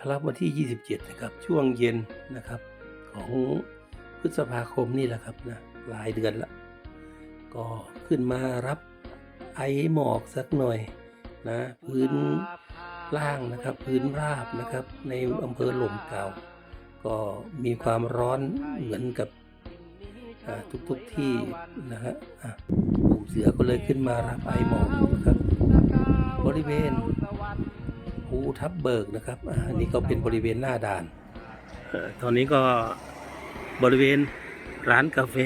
ครับวันที่ 27 นะครับช่วงเย็นนะครับของพฤษภาคมนี่แหละครับนะหลายเดือนละ ก็ขึ้นมารับไอหมอกสักหน่อยนะพื้นล่างนะครับพื้นราบนะครับในอำเภอหล่มเก่า ก็มีความร้อนเหมือนกับทุกๆที่นะฮะอะกลุ่มเสือก็เลยขึ้นมารับไอหมอกนะครับ บริเวณ ภูทับเบิกนะครับอ่าอันนี้ก็เป็นบริเวณหน้าด่านเอ่อตอนนี้ก็บริเวณร้านกาแฟ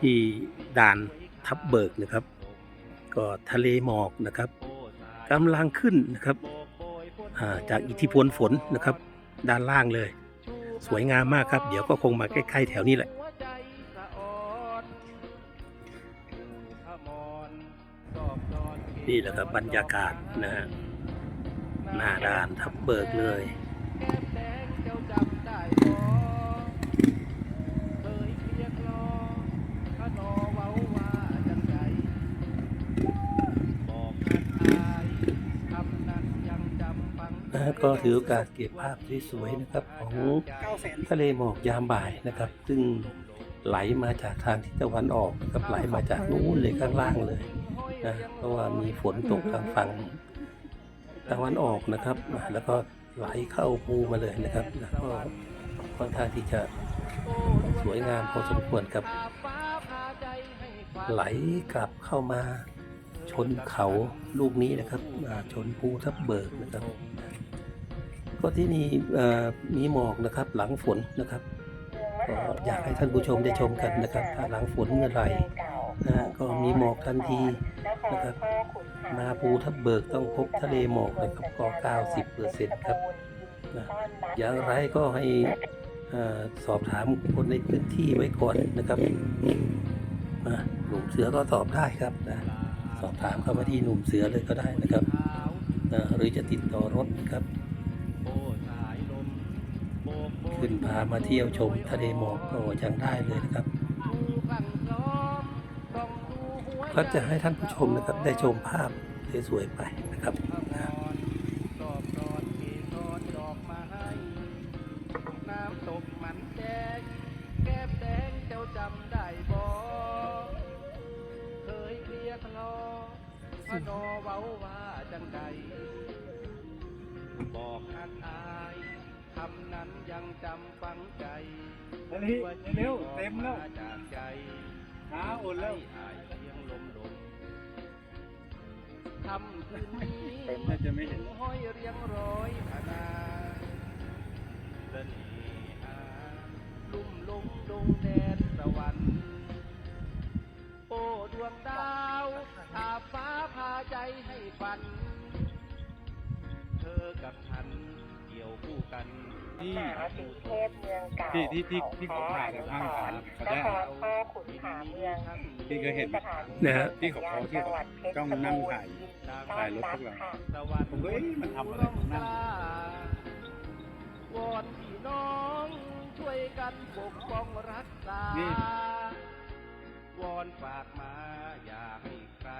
ที่ด่านทับเบิกนะครับ ก็ทะเลหมอกนะครับกำลังขึ้นนะครับอ่าจากอิทธิพลฝนนะครับ ด้านล่างเลย สวยงามมากครับ เดี๋ยวก็คงมาใกล้ๆแถวนี้แหละนี่แหละครับบรรยากาศนะฮะ หน้าด่านทับเบิกเลยนะก็ถือโอกาสเก็บภาพสวยๆนะครับของทะเลหมอกยามบ่ายนะครับ ซึ่งไหลมาจากทางทิศตะวันออกนะครับไหลมาจากนู้นเลยข้างล่างเลยนะเพราะว่ามีฝนตกทางฝั่ง ตะวันออกนะครับ แล้วก็ไหลเข้าภูมาเลยนะครับ แล้วก็ค่อนข้างที่จะสวยงามพอสมควรครับ ไหลกลับเข้ามาชนเขาลูกนี้นะครับชนภูทับเบิกนะครับ ก็ที่นี่มีหมอกนะครับหลังฝนนะครับก็อยากให้ท่านผู้ชมได้ชมกันนะครับ ถ้าหลังฝนเมื่อไหร่ก็มีหมอกทันที นะครับ มาภูทับเบิกต้องพบทะเลหมอกนะครับก็ 90เปอร์เซ็นต์ครับนะอย่างไรก็ให้เอ่อสอบถามคนในพื้นที่ไว้ก่อนนะครับอะหนุ่มเสือก็ตอบได้ครับนะสอบถามเข้ามาที่หนุ่มเสือเลยก็ได้นะครับอ่าหรือจะติดต่อรถครับขึ้นพามาเที่ยวชมทะเลหมอกก็ยังได้เลยนะครับ ก็จะให้ท่านผู้ชมนะครับได้ชมภาพสวยๆไปนะครับน้ำตกมันแดงแก้มแดงเจ้าจำได้บ่เคยเรียกรอพนอเว้าว่าจังใดบอกหักอายคำนั้นยังจำฝังใจเร็วเร็วเต็มแล้วาจากใจขาอุ่นแล้ว ให้อายเพียงลมลมทำคืนนี้เต็มน่าจะไม่เห็น ห้อยเรียงร้อยพนาเดินหาลุ่มลงดงแดนสวรรค์โอ้ดวงดาวทาฟ้าพาใจให้ฝัน เธอกับฉันเกี่ยวคู่กันที่มหาสีเทพเมืองเก่าที่ที่ที่ที่เขาถ่ายกันข้างศาลเขานได้ครพ่อขุนหาเมืองที่เคยเห็นไหมสถานีนะฮะ ที่เขาเขาที่เขาจ้องนั่งถ่ายถ่ายรถพวกเราค่ะตะวันผมก็เอ๊ะมันทำอะไรของนั่น วอนพี่น้องช่วยกันปกป้องรักษานี่วอนฝากมาอย่าให้ใคร